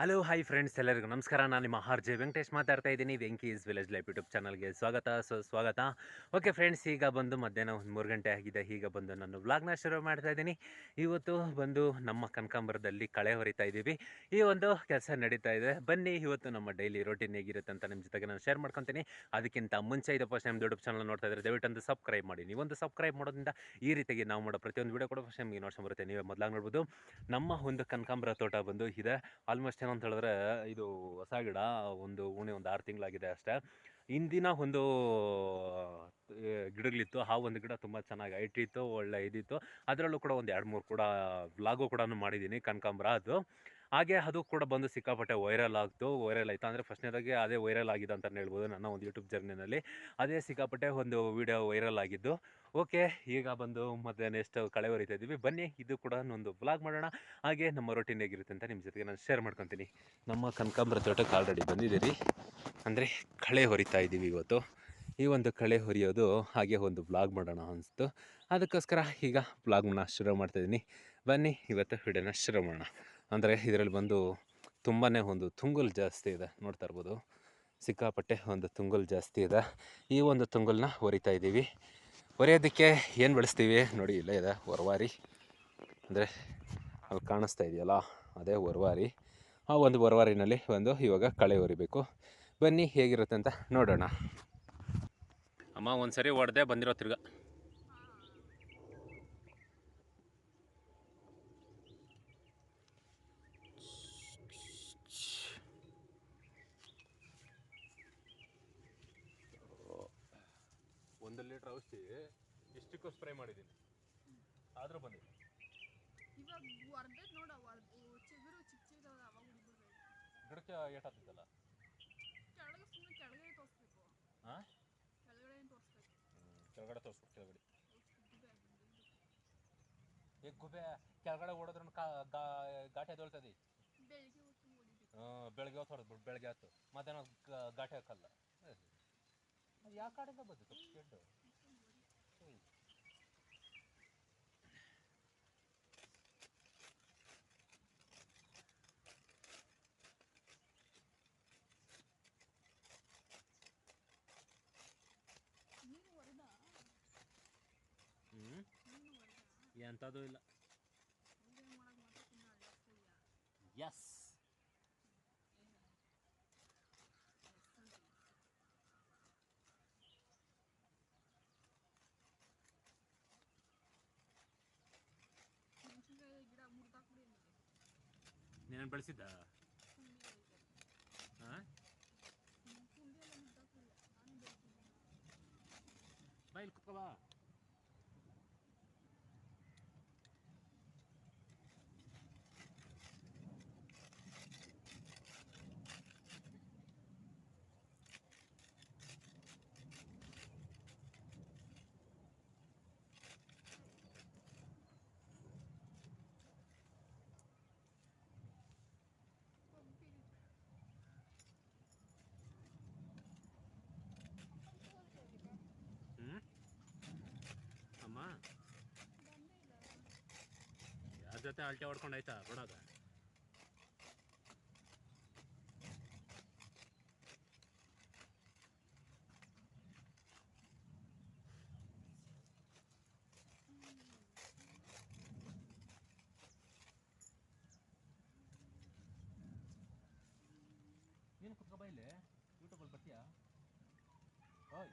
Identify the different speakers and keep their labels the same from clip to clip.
Speaker 1: Hello hi friends ಎಲ್ಲರಿಗೂ ನಮಸ್ಕಾರ. ನಾನು ನಿಮ್ಮ ಆರ್ ಜೆ ವೆಂಕಟೇಶ್ ಮಾತಾಡ್ತಾ ಇದ್ದೀನಿ. ವೆಂಕೀಸ್ ವಿಲೇಜ್ ಲೈಫ್ ಯೂಟ್ಯೂಬ್ ಚಾನಲ್ಗೆ ಸ್ವಾಗತ. ಸೊ, ಸ್ವಾಗತ. ಓಕೆ ಫ್ರೆಂಡ್ಸ್, ಈಗ ಬಂದು ಮಧ್ಯಾಹ್ನ ಒಂದು ಮೂರು ಗಂಟೆ ಆಗಿದೆ. ಈಗ ಬಂದು ನಾನು ವ್ಲಾಗ್ನ ಶುರು ಮಾಡ್ತಾ ಇದ್ದೀನಿ. ಇವತ್ತು ಬಂದು ನಮ್ಮ ಕನಕಾಂಬರದಲ್ಲಿ ಕಳೆ ಹೊರಿತಾ ಇದ್ದೀವಿ. ಈ ಒಂದು ಕೆಲಸ ನಡೀತಾ ಇದೆ. ಬನ್ನಿ, ಇವತ್ತು ನಮ್ಮ ಡೈಲಿ ರೊಟೀನ್ ಹೇಗಿರುತ್ತೆ ಅಂತ ನಿಮ್ಮ ಜೊತೆಗೆ ನಾನು ಶೇರ್ ಮಾಡ್ಕೊತೀನಿ. ಅದಕ್ಕಿಂತ ಮುಂಚೆ ಇದು ಫಸ್ಟ್ ನಮ್ಮ ಯೂಟ್ಯೂಬ್ ಚಾನಲ್ ನೋಡ್ತಾ ಇದ್ದಾರೆ ದಯವಿಟ್ಟು ಒಂದು ಸಬ್ಸ್ಕ್ರೈಬ್ ಮಾಡಿ. ಒಂದು ಸಬ್ಸ್ಕ್ರೈಬ್ ಮಾಡೋದ್ರಿಂದ ಈ ರೀತಿಯಾಗಿ ನಾವು ಮಾಡೋ ಪ್ರತಿಯೊಂದು ವೀಡಿಯೋ ಕೂಡ ಫಸ್ಟ್ ನಿಮಗೆ ನೋಡ್ಕೊಂಡು ಬರುತ್ತೆ. ನೀವೇ ಮೊದಲಾಗಿ ನೋಡ್ಬೋದು. ನಮ್ಮ ಒಂದು ಕನಕಾಂಬರ ತೋಟ ಬಂದು ಇದೆ. ಆಲ್ಮೋಸ್ಟ್ ಏನಂತ ಹೇಳಿದ್ರೆ, ಇದು ಹೊಸ ಗಿಡ, ಒಂದು ಉಣಿ ಒಂದು ಆರು ತಿಂಗಳಾಗಿದೆ ಅಷ್ಟೇ. ಇಂದಿನ ಒಂದು ಗಿಡಗಳಿತ್ತು. ಆ ಒಂದು ಗಿಡ ತುಂಬ ಚೆನ್ನಾಗಿ ಹೈಟ್ ಇತ್ತು ಒಳ್ಳೆ ಇದಿತ್ತು. ಅದರಲ್ಲೂ ಕೂಡ ಒಂದು ಎರಡು ಮೂರು ಕೂಡ, ವ್ಲಾಗು ಕೂಡ ಮಾಡಿದ್ದೀನಿ ಕನಕಾಂಬ್ರ ಅದು. ಹಾಗೆ ಅದು ಕೂಡ ಬಂದು ಸಿಕ್ಕಾಪಟ್ಟೆ ವೈರಲ್ ಆಗ್ತು, ವೈರಲ್ ಆಯಿತು. ಅಂದರೆ ಫಸ್ಟ್ನೇದಾಗಿ ಅದೇ ವೈರಲ್ ಆಗಿದೆ ಅಂತಲೇ ಹೇಳ್ಬೋದು ನನ್ನ ಒಂದು ಯೂಟ್ಯೂಬ್ ಜರ್ನಿನಲ್ಲಿ. ಅದೇ ಸಿಕ್ಕಾಪಟ್ಟೆ ಒಂದು ವಿಡಿಯೋ ವೈರಲ್ ಆಗಿದ್ದು. ಓಕೆ, ಈಗ ಬಂದು ಮತ್ತೆ ನೆಕ್ಸ್ಟ್ ಕಳೆ ಹೊರಿತಾ ಇದ್ದೀವಿ. ಬನ್ನಿ, ಇದು ಕೂಡ ಒಂದು ಬ್ಲಾಗ್ ಮಾಡೋಣ. ಹಾಗೆ ನಮ್ಮ ರೊಟೀನ್ ಹೇಗಿರುತ್ತೆ ಅಂತ ನಿಮ್ಮ ಜೊತೆಗೆ ನಾನು ಶೇರ್ ಮಾಡ್ಕೊತೀನಿ. ನಮ್ಮ ಕನಕಾಂಬರ ತೋಟಕ್ಕೆ ಆಲ್ರೆಡಿ ಬಂದಿದ್ದೀರಿ. ಅಂದರೆ ಕಳೆ ಹೊರಿತಾ ಇದ್ದೀವಿ ಇವತ್ತು. ಈ ಒಂದು ಕಳೆ ಹೊರಿಯೋದು ಹಾಗೆ ಒಂದು ಬ್ಲಾಗ್ ಮಾಡೋಣ ಅನಿಸ್ತು. ಅದಕ್ಕೋಸ್ಕರ ಈಗ ಬ್ಲಾಗ್ನ ಶುರು ಮಾಡ್ತಾಯಿದ್ದೀನಿ ಬನ್ನಿ, ಇವತ್ತು ವಿಡಿಯೋನ ಶುರು ಮಾಡೋಣ. ಅಂದರೆ ಇದರಲ್ಲಿ ಬಂದು ತುಂಬಾ ಒಂದು ತುಂಗುಲ್ ಜಾಸ್ತಿ ಇದೆ. ನೋಡ್ತಾ ಇರ್ಬೋದು. ಸಿಕ್ಕಾಪಟ್ಟೆ ಒಂದು ತುಂಗುಲ್ ಜಾಸ್ತಿ ಇದೆ. ಈ ಒಂದು ತುಂಗುಲ್ನ ಹೊರಿತಾ ಇದ್ದೀವಿ. ಹೊರೆಯೋದಕ್ಕೆ ಏನು ಬೆಳೆಸ್ತೀವಿ? ನೋಡಿ, ಇಲ್ಲೇ ಇದೆ ಹೊರವಾರಿ ಅಂದರೆ ಅಲ್ಲಿ ಕಾಣಿಸ್ತಾ ಇದೆಯಲ್ಲ, ಅದೇ ಹೊರವಾರಿ ಆ ಒಂದು ಹೊರವಾರಿನಲ್ಲಿ ಒಂದು ಇವಾಗ ಕಳೆ ಹೊರಿಬೇಕು ಬನ್ನಿ, ಹೇಗಿರುತ್ತೆ ಅಂತ ನೋಡೋಣ. ಅಮ್ಮ ಒಂದು ಸರಿ ಹೊಡೆದೆ ಬಂದಿರೋ ತಿರ್ಗ. ಒಂದು ಲೀಟ್ರ್ ಔಷಧಿ ಇಷ್ಟಕ್ಕೂ ಸ್ಪ್ರೇ ಮಾಡಿದ್ದೀನಿ. ಆದರೂ ಬಂದಿದೆ
Speaker 2: ಇವಾಗ ಹೊರ್ದೈತ್ ನೋಡ ಚಿಗುರು ಚಿಕ್ಕ ಚಿಕ್ಕದವ ಅವಾಗ ಹುಡ್ಬಿಡ್ಬೇಕು
Speaker 1: ಗಿಡಕ್ಕೆ ಏಟಾಗ್ತಿದ್ದಲ್ಲ
Speaker 2: ಕೆಳಗೆ ಸುಮ್ಮನೆ ಕೆಳಗಡೆ ತೋರಿಸ್ಬೇಕು.
Speaker 1: ಹಾ?
Speaker 2: ಕೆಳಗಡೆ ಏನು ತೋರಿಸ್ಬೇಕು?
Speaker 1: ಕೆಳಗಡೆ ತೋರಿಸ್ಬಿಟ್ಟು ಕೆಳಗಡೆ. ಈಗ ಗುಬೆ ಕೆಳಗಡೆ ಓಡೋದ್ರ ಘಾಟಿ ಎದೊಳ್ತದೆ
Speaker 2: ಬೆಳಿಗ್ಗೆ ಹೊತ್ತು ಹೊಡಿಬೇಕು
Speaker 1: ಬೆಳಗ್ಗೆ ಹೊತ್ತು ಹೊಡೆದ್ಬಿಟ್ಟು ಬೆಳಗ್ಗೆ ಆಯ್ತು ಮಧ್ಯಾಹ್ನ ಘಾಟಿ ಹಾಕಲ್ಲ. ಅದು ಯಾವ ಕಡೆಯಿಂದ ಬಂದಿತ್ತು
Speaker 2: ಹೊಡೆದ?
Speaker 1: ಹ್ಞೂ ಎಂಥದ್ದು ಇಲ್ಲ. ಎಸ್ ನೀನು ಬೆಳೆಸಿದ್ದ? ಹಾಂ
Speaker 2: ಹ್ಮ್, ಕುಂಡಿ ನಾನು ಬೆಳ್ತೀನಿ
Speaker 1: ಬಾ ಇಲ್ಲಿ ಕುತ್ಕೋ ಬಾ
Speaker 2: ಹೋಗ್ತೀನಿ
Speaker 1: ಹ್ಞೂ ಅಮ್ಮ
Speaker 2: ಬಂದೇ ಇಲ್ಲ
Speaker 1: ಯಾರ ಜೊತೆ ಅಲ್ಟೆ ಹೊಡ್ಕೊಂಡು ಆಯ್ತಾ? ಬಿಡೋದ. ನೀನು ಕುತ್ಕೋ ಬಾ ಇಲ್ಲಿ. ಯೂಟ್ಯೂಬಲ್ಲಿ ಬರ್ತೀಯಾ? ಓಯ್.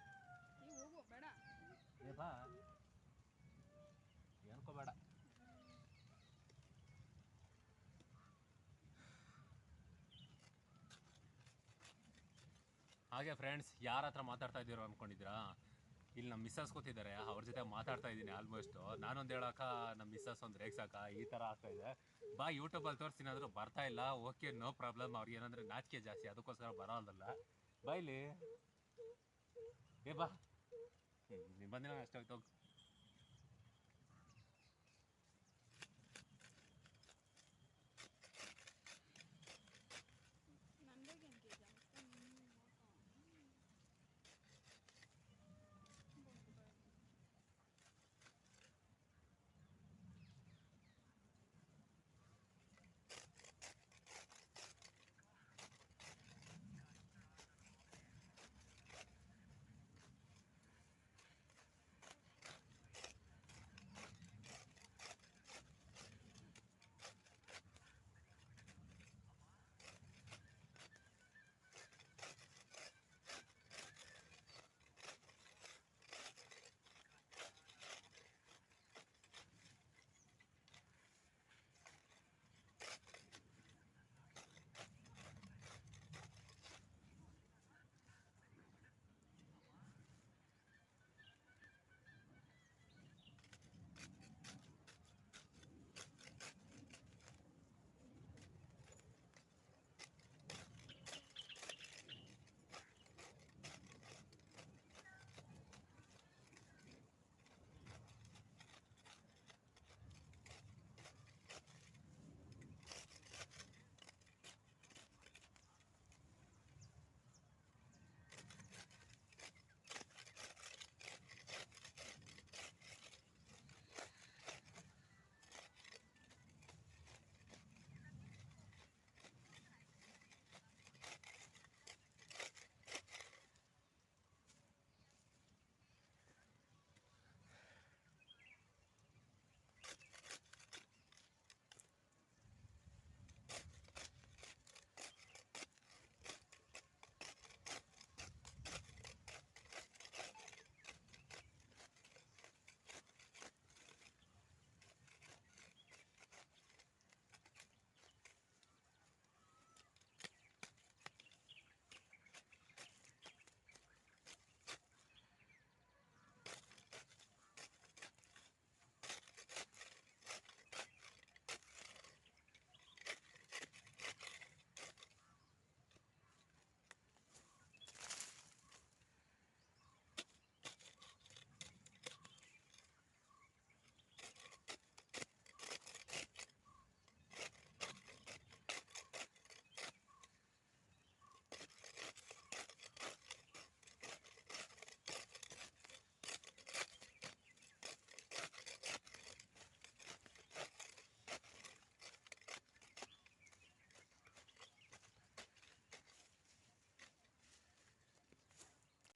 Speaker 2: ಹೋಗು ಬೇಡ.
Speaker 1: ಏ ಬಾ. ಏನ್ಕೋಬೇಡ ಹಾಗೆ ಫ್ರೆಂಡ್ಸ್ ಯಾರ ಹತ್ರ ಮಾತಾಡ್ತಾ ಇದ್ದೀರೋ ಅಂದ್ಕೊಂಡಿದ್ದೀರಾ ಇಲ್ಲಿ ನಮ್ಮ ಮಿಸ್ಸಸ್ ಕೂತಿದ್ದಾರೆ. ಅವ್ರ ಜೊತೆ ಮಾತಾಡ್ತಾ ಇದ್ದೀನಿ ಆಲ್ಮೋಸ್ಟು ನಾನೊಂದು ಹೇಳಕ್ಕ ನಮ್ಮ ಮಿಸ್ಸಸ್ ಒಂದು ರೇಗ್ಸಾಕ ಈ ಥರ ಆಗ್ತಾ ಇದೆ. ಬಾ ಯೂಟ್ಯೂಬಲ್ಲಿ ತೋರಿಸ್ತೀನಿ ಅಂದ್ರು ಬರ್ತಾ ಇಲ್ಲ. ಓಕೆ ನೋ ಪ್ರಾಬ್ಲಮ್ ಅವ್ರಿಗೆ ಏನಂದರೆ ನಾಚಿಕೆ ಜಾಸ್ತಿ, ಅದಕ್ಕೋಸ್ಕರ ಬರೋದಲ್ಲ. ಬೈಲಿ ಏ, ಬಾ. ನೀನು ಬಂದಿನ ಅಷ್ಟಾಯ್ತು ಹೋಗು.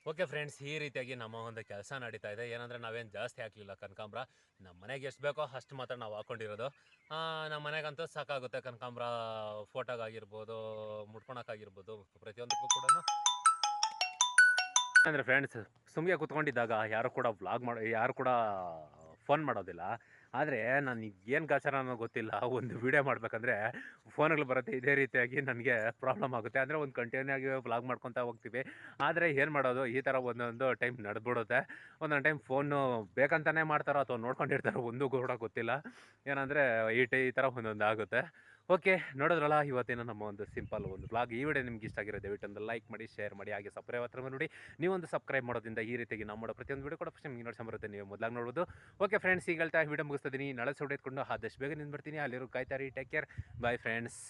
Speaker 1: ಓಕೆ ಫ್ರೆಂಡ್ಸ್, ಈ ರೀತಿಯಾಗಿ ನಮ್ಮ ಒಂದು ಕೆಲಸ ನಡೀತಾ ಇದೆ. ಏನಂದರೆ ನಾವೇನು ಜಾಸ್ತಿ ಹಾಕಲಿಲ್ಲ ಕನಕಾಂಬ್ರ. ನಮ್ಮ ಮನೆಗೆ ಎಷ್ಟು ಬೇಕೋ ಅಷ್ಟು ಮಾತ್ರ ನಾವು ಹಾಕ್ಕೊಂಡಿರೋದು ನಮ್ಮ ಮನೆಗಂತೂ ಸಾಕಾಗುತ್ತೆ ಕನಕಾಂಬ್ರ ಫೋಟೋಗಾಗಿರ್ಬೋದು, ಮುಟ್ಕೊಳಕ್ಕಾಗಿರ್ಬೋದು, ಪ್ರತಿಯೊಂದಕ್ಕೂ ಕೂಡ ಅಂದರೆ ಫ್ರೆಂಡ್ಸ್ ಸುಮ್ಮನೆ ಕೂತ್ಕೊಂಡಿದ್ದಾಗ ಯಾರು ಕೂಡ ವ್ಲಾಗ್ ಮಾಡೋ, ಯಾರು ಕೂಡ ಫೋನ್ ಮಾಡೋದಿಲ್ಲ. ಆದರೆ ನಾನು ಏನು ಗಾಚಾರ ಅನ್ನೋ ಗೊತ್ತಿಲ್ಲ. ಒಂದು ವೀಡಿಯೋ ಮಾಡಬೇಕಂದ್ರೆ ಫೋನ್ಗಳು ಬರುತ್ತೆ ಇದೇ ರೀತಿಯಾಗಿ ನನಗೆ ಪ್ರಾಬ್ಲಮ್ ಆಗುತ್ತೆ. ಅಂದರೆ ಒಂದು ಕಂಟಿನ್ಯೂ ಆಗಿ ವ್ಲಾಗ್ ಮಾಡ್ಕೊತಾ ಹೋಗ್ತೀವಿ. ಆದರೆ ಏನು ಮಾಡೋದು? ಈ ಥರ ಒಂದೊಂದು ಟೈಮ್ ನಡೆದ್ಬಿಡುತ್ತೆ. ಒಂದೊಂದು ಟೈಮ್ ಫೋನು ಬೇಕಂತಲೇ ಮಾಡ್ತಾರೋ ಅಥವಾ ನೋಡ್ಕೊಂಡಿರ್ತಾರೋ ಒಂದು ಕೂಡ ಗೊತ್ತಿಲ್ಲ. ಏನಂದರೆ ಈ ಟೈ ಈ ಥರ ಒಂದೊಂದು ಆಗುತ್ತೆ. ಓಕೆ, ನೋಡಿದ್ರಲ್ಲ, ಇವತ್ತೇನೋ ನಮ್ಮ ಒಂದು ಸಿಂಪಲ್ ಒಂದು ಬ್ಲಾಗ್ ಈ ವಿಡಿಯೋ ನಿಮ್ಗೆ ಇಷ್ಟ ಆಗಿರೋ ದಯವಿಟ್ಟು ಒಂದು ಲೈಕ್ ಮಾಡಿ ಶೇರ್ ಮಾಡಿ, ಹಾಗೆ ಸಬ್ಸ್ಕ್ರೈಬ್ ಹತ್ರ ನೋಡಿ ನೀವೊಂದು ಸಬ್ಸ್ಕ್ರೈಬ್ ಮಾಡೋದ್ರಿಂದ ಈ ರೀತಿಯಾಗಿ ನಾವು ಮಾಡೋ ಪ್ರತಿಯೊಂದು ವಿಡಿಯೋ ಕೂಡ ಫಸ್ಟ್ ನಿಮಗೆ ನೋಡಿ ಬರುತ್ತೆ. ನೀವು ಮೊದಲಾಗಿ ನೋಡ್ಬೋದು. ಓಕೆ ಫ್ರೆಂಡ್ಸ್ ಈಗ ಹೇಳ್ತಾ ವಿಡಿಯೋ ಮುಗಿಸ್ತಿದ್ದೀನಿ ನಾಳೆ ಸುಡಿ ಎತ್ಕೊಂಡು ಆದಷ್ಟು ಬೇಗ ಬರ್ತೀನಿ ಅಲ್ಲಿರೋ ಕಾಯ್ತಾರಿ ಟೇಕ್ ಕೇರ್ ಬಾಯ್ ಫ್ರೆಂಡ್ಸ್